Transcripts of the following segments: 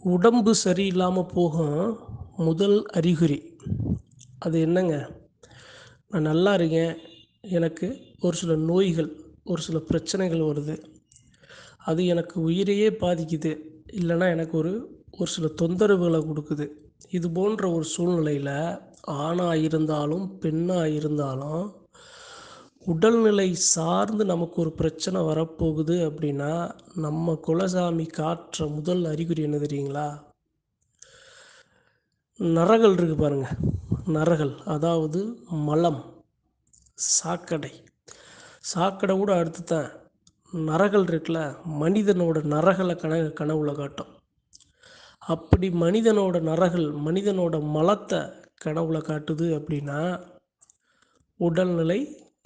உடம்பு சரியில்லாமல் போகும் முதல் அறிகுறி. அது என்னங்க? நான் நல்லா இருக்கேன். எனக்கு ஒரு சில நோய்கள் ஒரு சில பிரச்சனைகள் வருது. அது எனக்கு உயிரையே பாதிக்குது. இல்லைன்னா எனக்கு ஒரு ஒரு சில தொந்தரவுகளை கொடுக்குது. இது போன்ற ஒரு சூழ்நிலையில் ஆணாக இருந்தாலும் பெண்ணாக இருந்தாலும் உடல்நிலை சார்ந்து நமக்கு ஒரு பிரச்சனை வரப்போகுது அப்படின்னா நம்ம குலசாமி காட்டுற முதல் அறிகுறி என்ன தெரியுங்களா? நரகள் இருக்குது பாருங்க. நரகள் அதாவது மலம் சாக்கடை. சாக்கடை கூட அடுத்து தான் நரகள் இருக்குல்ல மனிதனோட நரகளை கன கனவுல காட்டும். அப்படி மனிதனோட நரகள் மனிதனோட மலத்தை கனவுல காட்டுது அப்படின்னா உடல்நிலை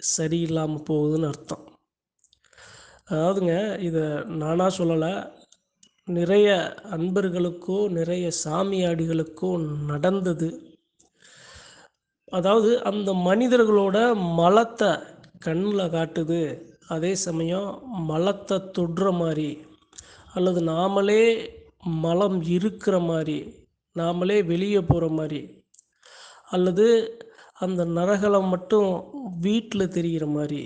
சரியில்லாமல் போகுதுன்னு அர்த்தம். அதாவதுங்க இதை நானாக சொல்லலை. நிறைய அன்பர்களுக்கோ நிறைய சாமியாடிகளுக்கோ நடந்தது. அதாவது அந்த மனிதர்களோட மலத்தை கண்ணில் காட்டுது. அதே சமயம் மலத்தை தொடுற மாதிரி அல்லது நாமளே மலம் இருக்கிற மாதிரி நாமளே வெளியே போகிற மாதிரி அல்லது அந்த நரகலம் மட்டும் வீட்டில் தெரிகிற மாதிரி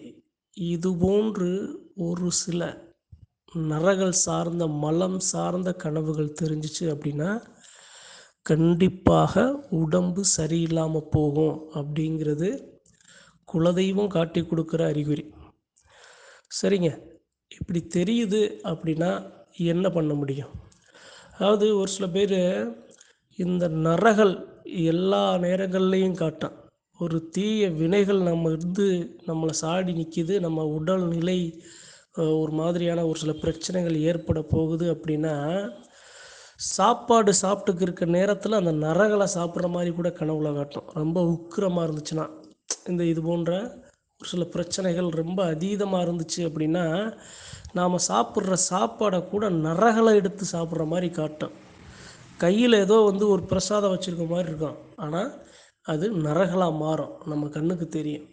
இது போன்று ஒரு சில நரகள் சார்ந்த மலம் சார்ந்த கனவுகள் தெரிஞ்சிச்சு அப்படின்னா கண்டிப்பாக உடம்பு சரியில்லாமல் போகும் அப்படிங்கிறது குலதெய்வம் காட்டி கொடுக்குற அறிகுறி. சரிங்க. இப்படி தெரியுது அப்படின்னா என்ன பண்ண முடியும்? அதாவது ஒரு சில பேர் இந்த நரகள் எல்லா நேரங்கள்லேயும் காட்டும் ஒரு தீய வினைகள் நம்ம இருந்து நம்மளை சாடி நிற்கிது நம்ம உடல் நிலை ஒரு மாதிரியான ஒரு சில பிரச்சனைகள் ஏற்பட போகுது அப்படின்னா சாப்பாடு சாப்பிட்டுக்கு இருக்க நேரத்தில் அந்த நரகளை சாப்பிட்ற மாதிரி கூட கனவுல காட்டும். ரொம்ப உக்கிரமாக இருந்துச்சுன்னா. இந்த இது போன்ற ஒரு சில பிரச்சனைகள் ரொம்ப அதீதமாக இருந்துச்சு அப்படின்னா நாம் சாப்பிட்ற சாப்பாடை கூட நரகளை எடுத்து சாப்பிட்ற மாதிரி காட்டும். கையில் ஏதோ வந்து ஒரு பிரசாதம் வச்சுருக்க மாதிரி இருக்கும். ஆனால் அது நரகலாக மாறும். நம்ம கண்ணுக்கு தெரியும்.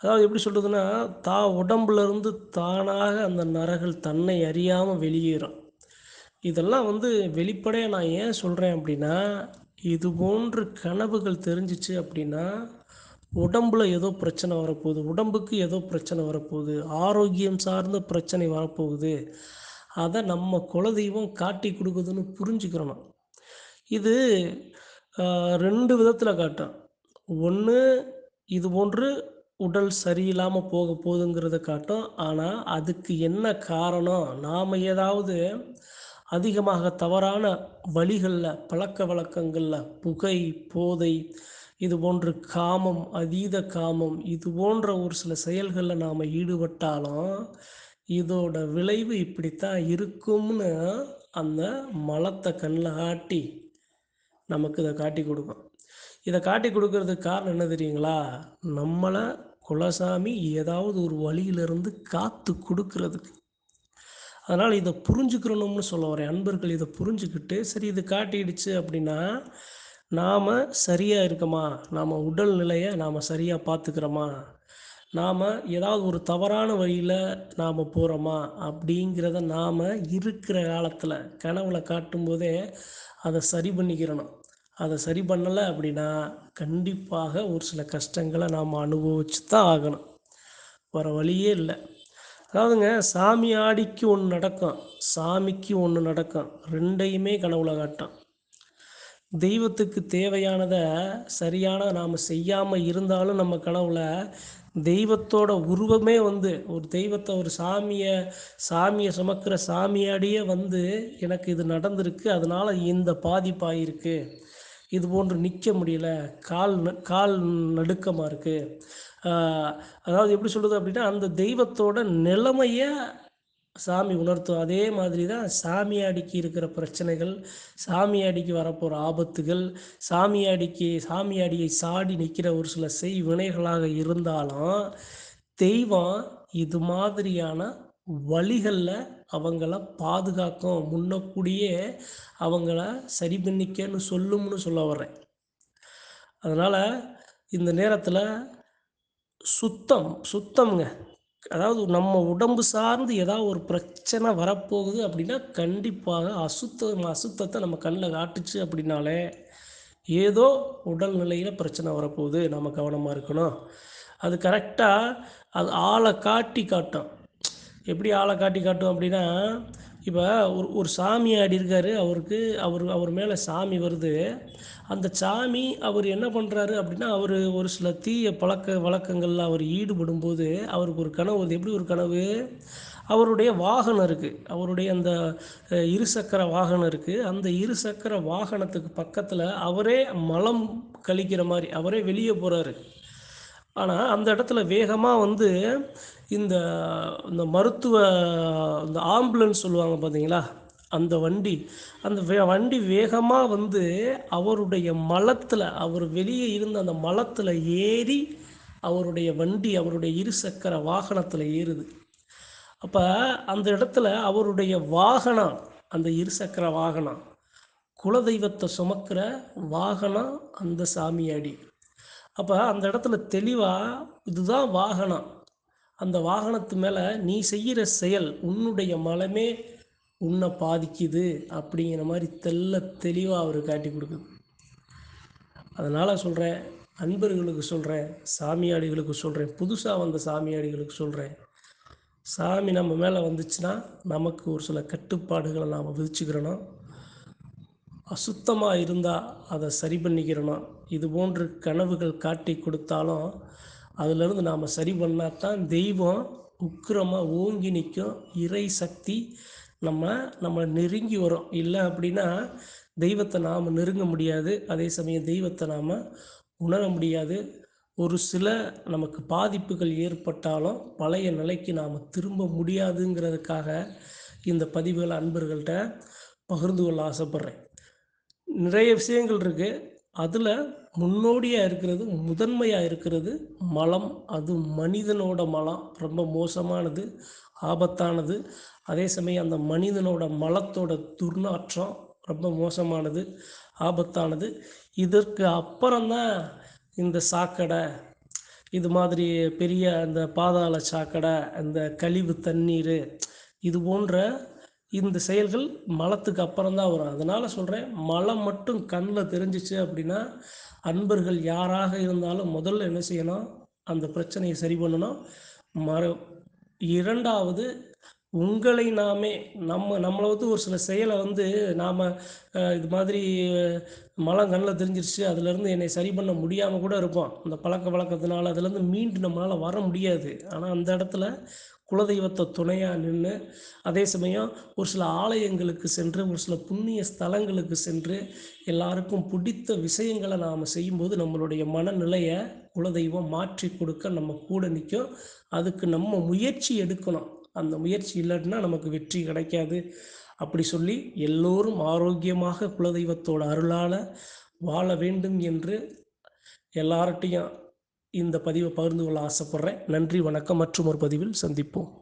அதாவது எப்படி சொல்கிறதுன்னா தா உடம்புலேருந்து தானாக அந்த நரகள் தன்னை அறியாமல் வெளியேறும். இதெல்லாம் வந்து வெளிப்படையாக நான் ஏன் சொல்கிறேன் அப்படின்னா இது போன்று கனவுகள் தெரிஞ்சிச்சு அப்படின்னா உடம்புல ஏதோ பிரச்சனை வரப்போகுது உடம்புக்கு ஏதோ பிரச்சனை வரப்போகுது ஆரோக்கியம் சார்ந்த பிரச்சனை வரப்போகுது. அதை நம்ம குலதெய்வம் காட்டி கொடுக்குதுன்னு புரிஞ்சுக்கிறணும். இது ரெண்டு விதத்தில் காட்டும். ஒன்று இது போன்று உடல் சரியில்லாமல் போக போகுதுங்கிறத காட்டும். ஆனால் அதுக்கு என்ன காரணம்? நாம் ஏதாவது அதிகமாக தவறான வழிகளில் பழக்க வழக்கங்களில் புகை போதை இது போன்று காமம் அதீத காமம் இது போன்ற ஒரு சில செயல்களில் நாம் ஈடுபட்டாலும் இதோட விளைவு இப்படித்தான் இருக்கும்னு அந்த மலத்தை கண்ணில் காட்டி நமக்கு இதை காட்டி கொடுக்கும். இதை காட்டி கொடுக்கறதுக்கு காரணம் என்ன தெரியுங்களா? நம்மளை குலசாமி ஏதாவது ஒரு வழியிலிருந்து காத்து கொடுக்கறதுக்கு. அதனால் இதை புரிஞ்சுக்கிறணும்னு சொல்ல வரேன். அன்பர்கள் இதை புரிஞ்சுக்கிட்டு சரி இது காட்டிடுச்சு அப்படின்னா நாம் சரியாக இருக்கோமா? நாம் உடல் நிலையை நாம் சரியாக பார்த்துக்கிறோமா? நாம் ஏதாவது ஒரு தவறான வழியில் நாம் போகிறோமா அப்படிங்கிறத நாம் இருக்கிற காலத்தில் கனவுல காட்டும்போதே அதை சரி பண்ணிக்கிறணும். அதை சரி பண்ணலை அப்படின்னா கண்டிப்பாக ஒரு சில கஷ்டங்களை நாம் அனுபவிச்சு தான் ஆகணும். வர வழியே இல்லை. அதாவதுங்க சாமி ஆடிக்கு ஒன்று நடக்கும். சாமிக்கு ஒன்று நடக்கும். ரெண்டையுமே கனவுல காட்டும். தெய்வத்துக்கு தேவையானதை சரியான நாம் செய்யாமல் இருந்தாலும் நம்ம கனவுல தெய்வத்தோட உருவமே வந்து ஒரு தெய்வத்தை ஒரு சாமியை சாமியை சுமக்கிற சாமியாடியே வந்து எனக்கு இது நடந்திருக்கு. அதனால் இந்த பாதிப்பாயிருக்கு இது போன்று நிற்க முடியல கால் கால் நடுக்கமாக இருக்குது அதாவது எப்படி சொல்கிறது அப்படின்னா அந்த தெய்வத்தோட நிலைமையை சாமி உணர்த்தும். அதே மாதிரி தான் சாமியாடிக்கு இருக்கிற பிரச்சனைகள் சாமியாடிக்கு வரப்போகிற ஆபத்துகள் சாமியாடிக்கு சாமியாடியை சாடி நிற்கிற ஒரு சில செய் வினைகளாக இருந்தாலும் தெய்வம் இது மாதிரியான வழிகளில் அவங்கள பாதுகாக்கும். முன்னக்கூடியே அவங்கள சரி பண்ணிக்கன்னு சொல்லும்னு சொல்ல வர்றேன். அதனால் இந்த நேரத்தில் சுத்தம் சுத்தம்ங்க. அதாவது நம்ம உடம்பு சார்ந்து ஏதாவது ஒரு பிரச்சனை வரப்போகுது அப்படின்னா கண்டிப்பாக அசுத்தம் அசுத்தத்தை நம்ம கண்ணில் காட்டுச்சு அப்படின்னாலே ஏதோ உடல்நிலையில் பிரச்சனை வரப்போகுது. நம்ம கவனமாக இருக்கணும். அது கரெக்டாக அது ஆளை காட்டி காட்டும். எப்படி ஆளை காட்டி காட்டும் அப்படின்னா இப்போ ஒரு ஒரு சாமி ஆடி அவருக்கு அவர் அவர் மேலே சாமி வருது. அந்த சாமி அவர் என்ன பண்ணுறாரு அப்படின்னா அவர் ஒரு சில தீய பழக்க வழக்கங்களில் அவர் ஈடுபடும் போது அவருக்கு ஒரு கனவு அது எப்படி ஒரு கனவு? அவருடைய வாகனம் இருக்குது அவருடைய அந்த இருசக்கர வாகனம் இருக்குது அந்த இருசக்கர வாகனத்துக்கு பக்கத்தில் அவரே மலம் கழிக்கிற மாதிரி அவரே வெளியே போகிறாரு ஆனால் அந்த இடத்துல வேகமாக வந்து இந்த இந்த மருத்துவ இந்த ஆம்புலன்ஸ் சொல்லுவாங்க பார்த்தீங்களா அந்த வண்டி அந்த வே வண்டி வேகமாக வந்து அவருடைய மலத்தில் அவர் வெளியே இருந்த அந்த மலத்தில் ஏறி அவருடைய வண்டி அவருடைய இருசக்கர வாகனத்தில் ஏறுது. அப்போ அந்த இடத்துல அவருடைய வாகனம் அந்த இருசக்கர வாகனம் குலதெய்வத்தை சுமக்கிற வாகனம் அந்த சாமியாடி. அப்போ அந்த இடத்துல தெளிவாக இதுதான் வாகனம். அந்த வாகனத்து மேலே நீ செய்கிற செயல் உன்னுடைய மலமே உன்னை பாதிக்குது அப்படிங்கிற மாதிரி தெல்ல தெளிவாக அவர் காட்டி கொடுக்குது. அதனால் சொல்கிறேன் அன்பர்களுக்கு சொல்கிறேன் சாமியாடிகளுக்கு சொல்கிறேன் புதுசாக வந்த சாமியாடிகளுக்கு சொல்கிறேன் சாமி நம்ம மேலே வந்துச்சுன்னா நமக்கு ஒரு சில கட்டுப்பாடுகளை நாம் விதிச்சுக்கிறணும். அசுத்தமாக இருந்தால் அதை சரி பண்ணிக்கிறணும். இது போன்று கனவுகள் காட்டி கொடுத்தாலும் அதிலிருந்து நாம் சரி பண்ணால் தான் தெய்வம் உக்கிரமாக ஓங்கி நிற்கும் இறை சக்தி நம்ம நம்ம நெருங்கி வரும். இல்லை அப்படின்னா தெய்வத்தை நாம் நெருங்க முடியாது. அதே சமயம் தெய்வத்தை நாம் உணர முடியாது. ஒரு சில நமக்கு பாதிப்புகள் ஏற்பட்டாலும் பழைய நிலைக்கு நாம் திரும்ப முடியாதுங்கிறதுக்காக இந்த பதிவுகளை அன்பர்கள்ட்ட பகிர்ந்து கொள்ள ஆசைப்பட்றேன். நிறைய விஷயங்கள் இருக்குது அதில் முன்னோடியாக இருக்கிறது முதன்மையாக இருக்கிறது மலம். அது மனிதனோட மலம். ரொம்ப மோசமானது ஆபத்தானது. அதே சமயம் அந்த மனிதனோட மலத்தோட துர்நாற்றம் ரொம்ப மோசமானது ஆபத்தானது. இதற்கு அப்புறம்தான் இந்த சாக்கடை இது மாதிரி பெரிய அந்த பாதாள சாக்கடை அந்த கழிவு தண்ணீர் இது போன்ற இந்த செயல்கள் மலத்துக்கு அப்புறம் தான் வரும். அதனால் சொல்கிறேன் மலம் மட்டும் கண்ணில் தெரிஞ்சிச்சு அப்படின்னா அன்பர்கள் யாராக இருந்தாலும் முதல்ல என்ன செய்யணும்? அந்த பிரச்சனையை சரி பண்ணணும். மறு இரண்டாவது உங்களை நாமே நம்ம நம்மளை வந்து ஒரு சில செயலை வந்து நாம் இது மாதிரி மலம் கண்ணில் தெரிஞ்சிருச்சு. அதுலேருந்து என்னை சரி பண்ண முடியாமல் கூட இருப்போம். அந்த பழக்க வழக்கத்தினால அதுலேருந்து மீண்டு நம்மளால் வர முடியாது. ஆனால் அந்த இடத்துல குலதெய்வத்தை துணையாக நின்று அதே சமயம் ஒரு சில ஆலயங்களுக்கு சென்று ஒரு சில புண்ணிய ஸ்தலங்களுக்கு சென்று எல்லாருக்கும் பிடித்த விஷயங்களை நாம் செய்யும்போது நம்மளுடைய மனநிலையை குலதெய்வம் மாற்றி கொடுக்க நம்ம கூட நிற்கும் அதுக்கு நம்ம முயற்சி எடுக்கணும். அந்த முயற்சி இல்லைன்னா நமக்கு வெற்றி கிடைக்காது. அப்படி சொல்லி எல்லோரும் ஆரோக்கியமாக குலதெய்வத்தோட அருளால் வாழ வேண்டும் என்று எல்லார்ட்டையும் இந்த பதிவை பகிர்ந்து கொள்ள ஆசைப்பட்றேன். நன்றி வணக்கம். மற்றும் ஒரு பதிவில் சந்திப்போம்.